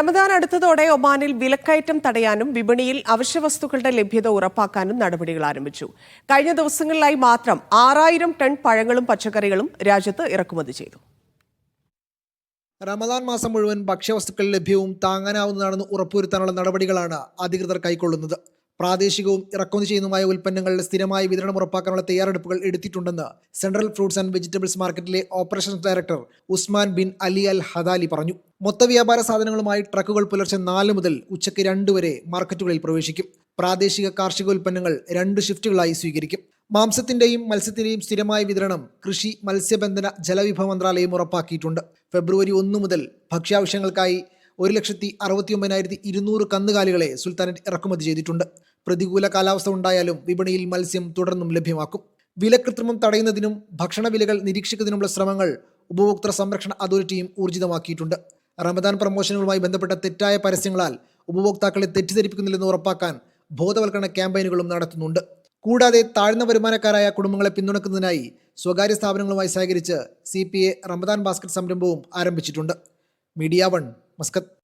റമദാൻ അടുത്തതോടെ ഒമാനിൽ വിലക്കയറ്റം തടയാനും വിപണിയിൽ അവശ്യവസ്തുക്കളുടെ ലഭ്യത ഉറപ്പാക്കാനും നടപടികൾ ആരംഭിച്ചു. കഴിഞ്ഞ ദിവസങ്ങളിലായി മാത്രം ആറായിരം ടൺ പഴങ്ങളും പച്ചക്കറികളും രാജ്യത്ത് ഇറക്കുമതി ചെയ്തു. റമദാൻ മാസം മുഴുവൻ ഭക്ഷ്യവസ്തുക്കൾ ലഭ്യവും താങ്ങാനാവുന്നതാണെന്ന് ഉറപ്പുവരുത്താനുള്ള നടപടികളാണ് അധികൃതർ കൈക്കൊള്ളുന്നത്. പ്രാദേശികവും ഇറക്കുമതി ചെയ്യുന്നതുമായ ഉൽപ്പന്നങ്ങളുടെ സ്ഥിരമായ വിതരണം ഉറപ്പാക്കാനുള്ള തയ്യാറെടുപ്പുകൾ എടുത്തിട്ടുണ്ടെന്ന് സെൻട്രൽ ഫ്രൂട്ട്സ് ആൻഡ് വെജിറ്റബിൾസ് മാർക്കറ്റിലെ operations director Usman Bin Ali Al Hadali പറഞ്ഞു. മൊത്ത വ്യാപാര സാധനങ്ങളുമായി ട്രക്കുകൾ പുലർച്ചെ നാല് മുതൽ ഉച്ചയ്ക്ക് രണ്ട് വരെ മാർക്കറ്റുകളിൽ പ്രവേശിക്കും. പ്രാദേശിക കാർഷിക ഉൽപ്പന്നങ്ങൾ രണ്ട് ഷിഫ്റ്റുകളായി സ്വീകരിക്കും. മാംസത്തിന്റെയും മത്സ്യത്തിന്റെയും സ്ഥിരമായ വിതരണം കൃഷി മത്സ്യബന്ധന ജലവിഭവ മന്ത്രാലയം ഉറപ്പാക്കിയിട്ടുണ്ട്. ഫെബ്രുവരി ഒന്ന് മുതൽ ഭക്ഷ്യാവശ്യങ്ങൾക്കായി ഒരു ലക്ഷത്തി അറുപത്തി ഒമ്പതിനായിരത്തി ഇരുന്നൂറ് കന്നുകാലികളെ സുൽത്താനറ്റ് ഇറക്കുമതി ചെയ്തിട്ടുണ്ട്. പ്രതികൂല കാലാവസ്ഥ ഉണ്ടായാലും വിപണിയിൽ മത്സ്യം തുടർന്നും ലഭ്യമാക്കും. വിലകൃത്രിമം തടയുന്നതിനും ഭക്ഷണ വിലകൾ നിരീക്ഷിക്കുന്നതിനുമുള്ള ശ്രമങ്ങൾ ഉപഭോക്തൃ സംരക്ഷണ അതോറിറ്റിയും ഊർജിതമാക്കിയിട്ടുണ്ട്. റമദാൻ പ്രമോഷനുകളുമായി ബന്ധപ്പെട്ട തെറ്റായ പരസ്യങ്ങളാൽ ഉപഭോക്താക്കളെ തെറ്റിദ്ധരിപ്പിക്കുന്നില്ലെന്ന് ഉറപ്പാക്കാൻ ബോധവൽക്കരണ ക്യാമ്പയിനുകളും നടത്തുന്നുണ്ട്. കൂടാതെ താഴ്ന്ന വരുമാനക്കാരായ കുടുംബങ്ങളെ പിന്തുണക്കുന്നതിനായി സ്വകാര്യ സ്ഥാപനങ്ങളുമായി സഹകരിച്ച് C P A Ramadan basket സംരംഭവും ആരംഭിച്ചിട്ടുണ്ട്. Media One Muscat.